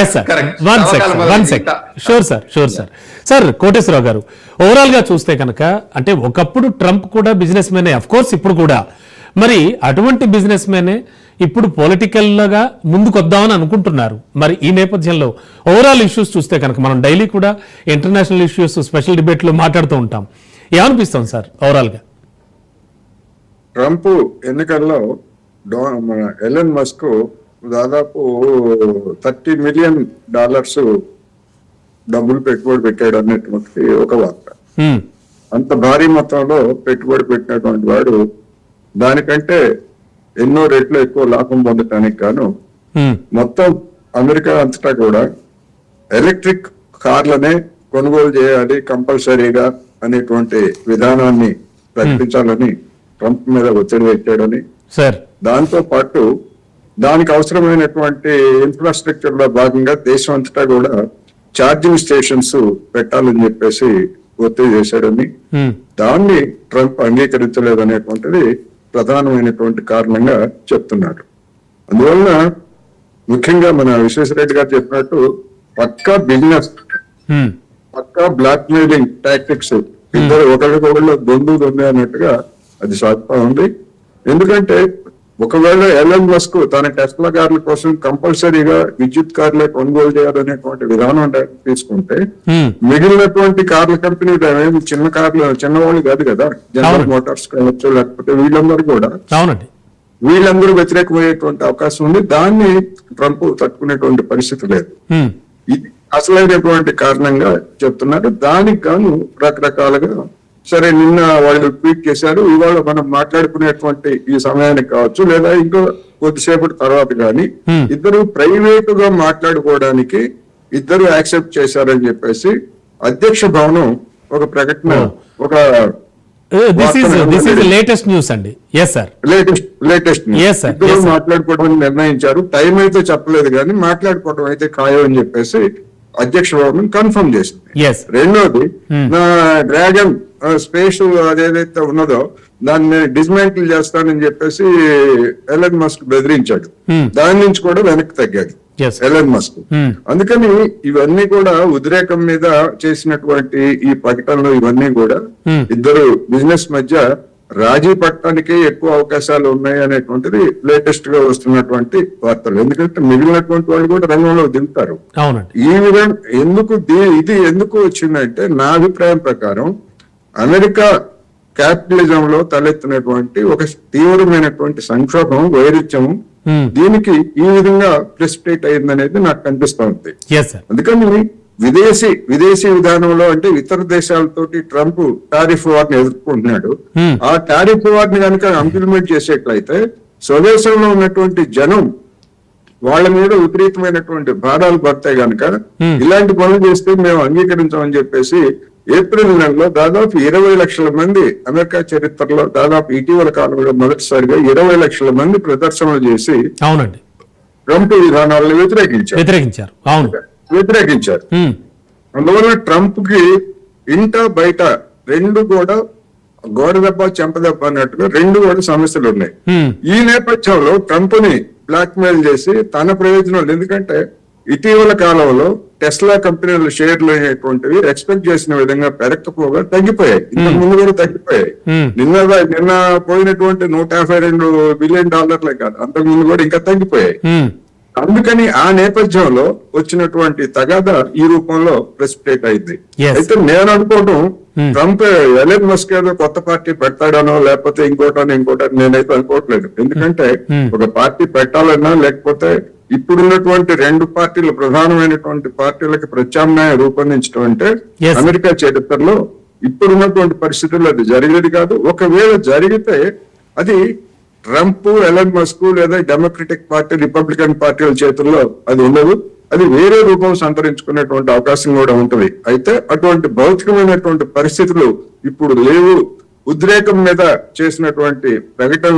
Yes sir. One second one second sure sir sure sir sir Koteswararao గారు ఓవరాల్గా చూస్తే కనుక అంటే ఒకప్పుడు ట్రంప్ కూడా బిజినెస్ మ్యానే అఫ్ కోర్స్ ఇప్పుడు కూడా. మరి అటువంటి బిజినెస్ మ్యానే ఇప్పుడు పొలిటికల్గా ముందుకొద్దామని అనుకుంటున్నారు. మరి ఈ నేపథ్యంలో ఓవరాల్ ఇష్యూస్ చూస్తే కనుక మనం డైలీ కూడా ఇంటర్నేషనల్ ఇష్యూస్ స్పెషల్ డిబేట్లో మాట్లాడుతూ ఉంటాం. ఏమనిపిస్తాం సార్ ఓవరాల్గా? ట్రంప్ ఎన్నికల్లో డో- మన ఎలన్ మస్క్ దాదాపు థర్టీ మిలియన్ డాలర్స్ డబ్బులు పెట్టుబడి పెట్టాడు అనేటువంటి ఒక వార్త. అంత భారీ మొత్తంలో పెట్టుబడి పెట్టినటువంటి వాడు దానికంటే ఎన్నో రెట్లు ఎక్కువ లాభం పొందటానికి గాను. మొత్తం అమెరికా అంతటా కూడా ఎలక్ట్రిక్ కార్లనే కొనుగోలు చేయాలి కంపల్సరీగా అనేటువంటి విధానాన్ని ప్రకటించాలని ట్రంప్ మీద ఒత్తిడి పెట్టాడని సార్ దాంతో పాటు దానికి అవసరమైనటువంటి ఇన్ఫ్రాస్ట్రక్చర్లో భాగంగా దేశం అంతటా కూడా ఛార్జింగ్ స్టేషన్స్ పెట్టాలని చెప్పేసి ఒత్తిడి చేశాడని. దాన్ని ట్రంప్ అంగీకరించలేదనేటువంటిది ప్రధానమైనటువంటి కారణంగా చెప్తున్నాడు అందువలన ముఖ్యంగా మన విశ్వేశ్వరరెడ్డి గారు చెప్పినట్టు పక్కా బిజినెస్. పక్కా బ్లాక్ మెయిలింగ్ టాక్టిక్స్ ఇద్దరు ఒకరికొకళ్ళు దొందు దొంది అన్నట్టుగా అది సాగుతా ఉంది ఎందుకంటే ఒకవేళ ఎలన్ మస్క్ తన టెస్లా కార్ల కోసం కంపల్సరీగా విద్యుత్ కార్లే కొనుగోలు చేయాలనేటువంటి విధానం తీసుకుంటే. మిగిలినటువంటి కార్ల కంపెనీలు ఏమి చిన్న కార్లు చిన్నవాళ్ళు కాదు కదా జనరల్. మోటార్స్ కావచ్చు లేకపోతే వీళ్ళందరూ కూడా వీళ్ళందరూ వ్యతిరేకమయ్యేటువంటి అవకాశం ఉంది దాన్ని ట్రంప్ తట్టుకునేటువంటి పరిస్థితి లేదు. ఇది అసలైనటువంటి కారణంగా చెప్తున్నారు దానికి గాను రకరకాలుగా సరే నిన్న వాళ్ళు ట్వీట్ చేశారు ఇవాళ మనం మాట్లాడుకునేటువంటి ఈ సమయానికి కావచ్చు లేదా ఇంకో కొద్దిసేపటి తర్వాత కానీ. ఇద్దరు ప్రైవేట్గా మాట్లాడుకోవడానికి ఇద్దరు యాక్సెప్ట్ చేశారని చెప్పేసి అధ్యక్ష భవనం ఒక ప్రకటన. ఒక లేటెస్ట్ న్యూస్ అండి లేటెస్ట్ లేటెస్ట్ Yes, sir. ఇద్దరు Yes, sir. మాట్లాడుకోవడం నిర్ణయించారు టైం అయితే చెప్పలేదు కానీ మాట్లాడుకోవడం అయితే ఖాయం అని చెప్పేసి అధ్యక్ష భవనం కన్ఫర్మ్ చేసింది రెండోది Hmm. నా డ్రాగన్ స్పేస్ అదేదైతే ఉన్నదో దాన్ని డిస్మాంటిల్ చేస్తానని చెప్పేసి ఎలన్ మస్క్ బెదిరించాడు Hmm. దాని నుంచి కూడా వెనక్కి తగ్గాడు ఎలన్ మస్క్ Hmm. అందుకని ఇవన్నీ కూడా ఉద్రేకం మీద చేసినటువంటి ఈ ప్రకటనలు ఇవన్నీ కూడా. ఇద్దరు బిజినెస్ మధ్య రాజీ పట్టడానికి ఎక్కువ అవకాశాలు ఉన్నాయి అనేటువంటిది లేటెస్ట్గా వస్తున్నటువంటి వార్తలు. ఎందుకంటే మిగిలినటువంటి వాళ్ళు కూడా రంగంలో దిగుతారు. అవునండి. ఈ విధంగా ఎందుకు ఇది ఎందుకు వచ్చిందంటే నా అభిప్రాయం ప్రకారం అమెరికా క్యాపిటలిజం లో తలెత్తినటువంటి ఒక తీవ్రమైనటువంటి సంక్షోభం వైరుధ్యము. దీనికి ఈ విధంగా ప్రెసిపిటేట్ అయిందనేది నాకు కనిపిస్తా ఉంది. ఎస్ సార్ అందుకని విదేశీ విదేశీ విధానంలో అంటే ఇతర దేశాలతోటి ట్రంప్ టారిఫ్ వార్ని ఎదుర్కొంటున్నాడు. ఆ టారిఫ్ వార్ని కనుక ఇంప్లిమెంట్ చేసేట్లయితే స్వదేశంలో ఉన్నటువంటి జనం వాళ్ళ మీద విపరీతమైనటువంటి భారాలు పడతాయి గనక Hmm. ఇలాంటి పనులు చేస్తే మేము అంగీకరించామని చెప్పేసి ఏప్రిల్ నెలలో దాదాపు ఇరవై లక్షల మంది అమెరికా చరిత్రలో దాదాపు ఇటీవల కాలంలో మొదటిసారిగా ఇరవై లక్షల మంది ప్రదర్శనలు చేసి అవునండి. ట్రంప్ విధానాలను వ్యతిరేకించారు. వ్యతిరేకించారు. అవును. వ్యతిరేకించారు. అందువల్ల ట్రంప్కి ఇంట బయట రెండు కూడా గోడ దెబ్బ చెంప దెబ్బ అన్నట్టుగా రెండు కూడా సమస్యలు ఉన్నాయి. ఈ నేపథ్యంలో ట్రంప్ని బ్లాక్ మెయిల్ చేసి తన ప్రయోజనాలు ఎందుకంటే ఇటీవల కాలంలో టెస్లా కంపెనీల షేర్లు అనేటువంటివి ఎక్స్పెక్ట్ చేసిన విధంగా పెరగకపోగా తగ్గిపోయాయి ఇంతకు ముందు కూడా తగ్గిపోయాయి. నిన్న నిన్న పోయినటువంటి నూట యాభై రెండు బిలియన్ డాలర్లే కాదు అంతకు ముందు కూడా ఇంకా తగ్గిపోయాయి. అందుకని ఆ నేపథ్యంలో వచ్చినటువంటి తగాద ఈ రూపంలో ప్రెసిపిటేట్ అయింది. అయితే నేను అనుకోవడం Hmm. ట్రంప్ ఎలన్ మస్క్ ఏదో కొత్త పార్టీ పెడతాడనో లేకపోతే ఇంకోటనో ఇంకోటని నేనైతే అనుకోవట్లేదు ఎందుకంటే Hmm. ఒక పార్టీ పెట్టాలన్నా లేకపోతే ఇప్పుడున్నటువంటి రెండు పార్టీలు ప్రధానమైనటువంటి పార్టీలకి ప్రత్యామ్నాయం రూపొందించడం అంటే. అమెరికా చరిత్రలో ఇప్పుడున్నటువంటి పరిస్థితుల్లో అది జరిగేది కాదు ఒకవేళ జరిగితే అది ట్రంప్ ఎలన్ మస్క్ లేదా డెమోక్రటిక్ పార్టీ రిపబ్లికన్ పార్టీల చేతుల్లో అది ఉండదు. అది వేరే రూపం సంతరించుకునేటువంటి అవకాశం కూడా ఉంటది. అయితే అటువంటి భౌతికమైనటువంటి పరిస్థితులు ఇప్పుడు లేవు. ఉద్రేకం మీద చేసినటువంటి ప్రకటన